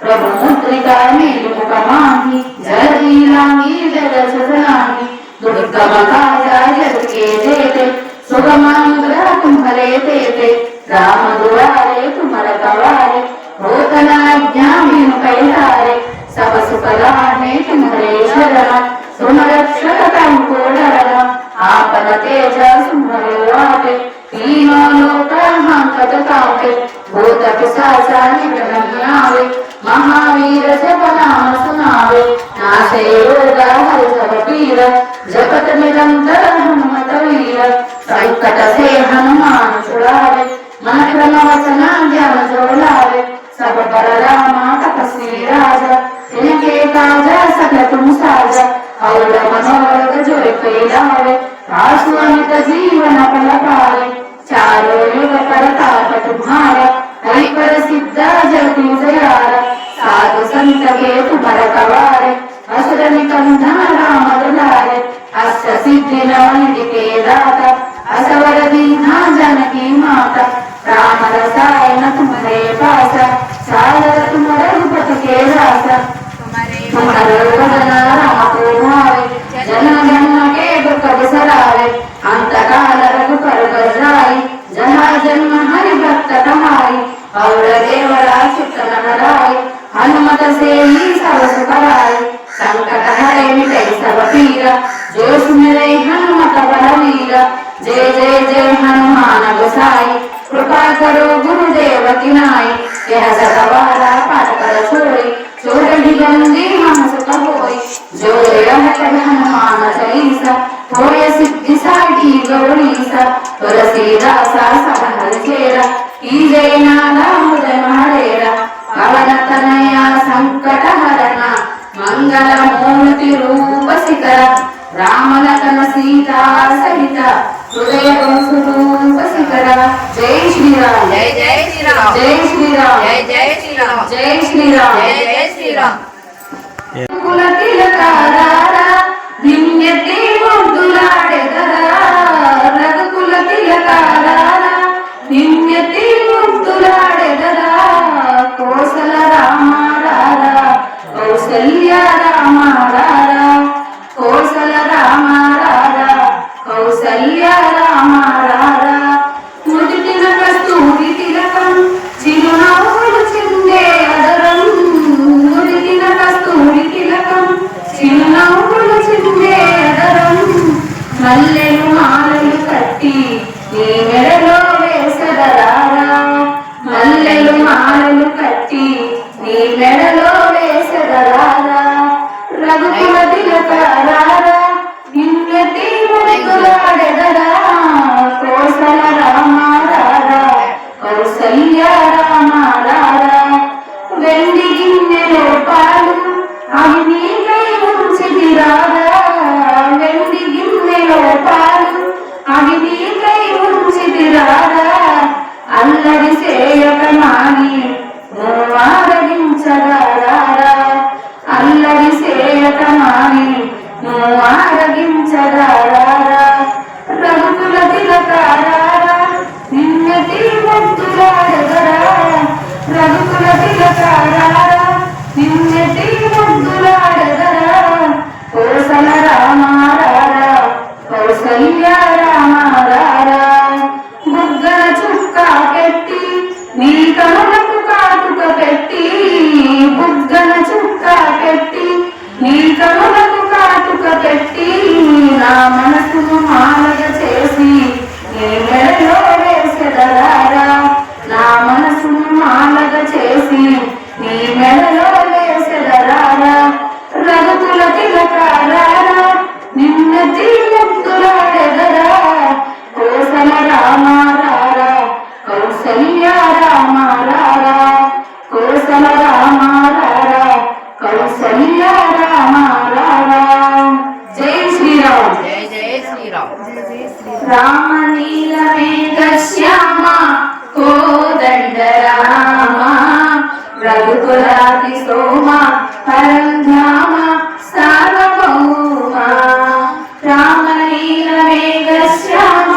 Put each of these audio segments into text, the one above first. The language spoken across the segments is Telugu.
ప్రభు ముద్రికా నీలుముఖమాని జలదీలాంగి జగసదనాని सब सुखलाने तुम्हारे शरण सुन रक्षक को डरना आपन तेज सुमरे वाटे तीनों लोक हांकत कापे भूत पिशाचा निकट नहीं आवे महावीर जप नाम सुनावे नाशे रोग हर सब पीर जपत निरंतर हनुमत वीर संकट से हनुमान छुड़ावे मन क्रम वचन ज्ञान जोड़ावे सब पर रामा तपस्वी राजा સાજ સકલ તુમ સાજ અવળ મનોરગ જોય પેલાવે આસુનિત જીવન પલકારે ચારો યુગ પરતાપ તુમાર હરિ પર સિદ્ધ જગતી જયાર સાધુ સંત કેતુ ભરતવારે અસુર નિકંધન રામ દુલારે અસ્ય સિદ્ધિ નાનિ તે દાતા અસવર દીના જનકી માતા રામ રસાયન તુમરે પાસ સાદર તુમ वरदाय चित्तनराय हनुमत से ही सब सुखराय संकट हरे मिटे सब पीरा जो सुमिरे हनुमत बलवीरा जय जय जय हनुमान गोसाई, कृपा करो गुरुदेव की नाई यह सतवारा पाठ कर छोड़ी छोड़ी गंदी हम सुख होई जो रहत हनुमान चालीसा, होय सिद्धि साठी गौरीसा, तुलसीदासा सबन हरि चेरा ई जय नारा జై శ్రీరామ్. జై జై శ్రీరామ్. జై శ్రీరామ్ జై జై శ్రీరామ్. జై శ్రీరామ్ జై జై శ్రీరామ్ కుల తిలకారారా మల్లెలు మాలలు కట్టి నీ మెడలో వేసదరారా మల్లెలు మాలలు కట్టి నీ మెడలో వేసదరారా రఘుకుల తిలకారారా నిన్నెత్తి ముద్దులాడెదరా కోసల రామారారా కౌసల్య రామారారా. వెండి గిన్నెలో పాలు అవి రఘుకుల చారా నిన్నటి ముద్దులాడగరా పరంధామ సార్వభౌమ. రామలీల వేగశ్యామ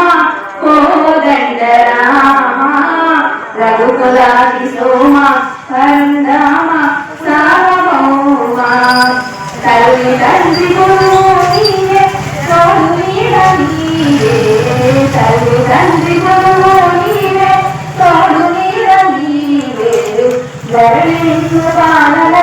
కోదండరామ. రఘుకులాది సోమ పరంధామ సార్వభౌమ. తల్లి తండ్రి గురువు నీయే తోడునీడ నీయే. తల్లి తండ్రి గురువు నీవే తోడునీడ నీవే ధరణి బాలల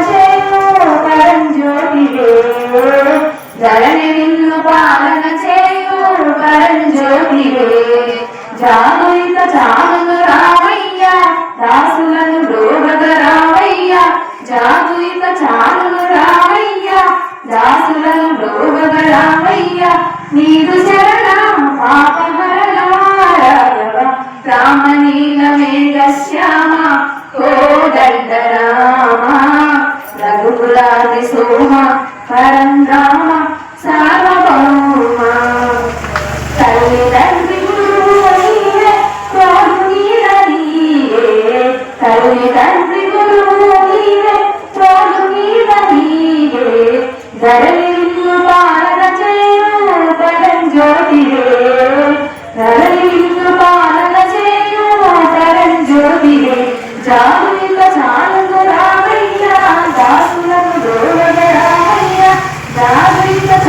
రామనీలమేఘశ్యామ కోదండరామ రఘుకులాది సోమ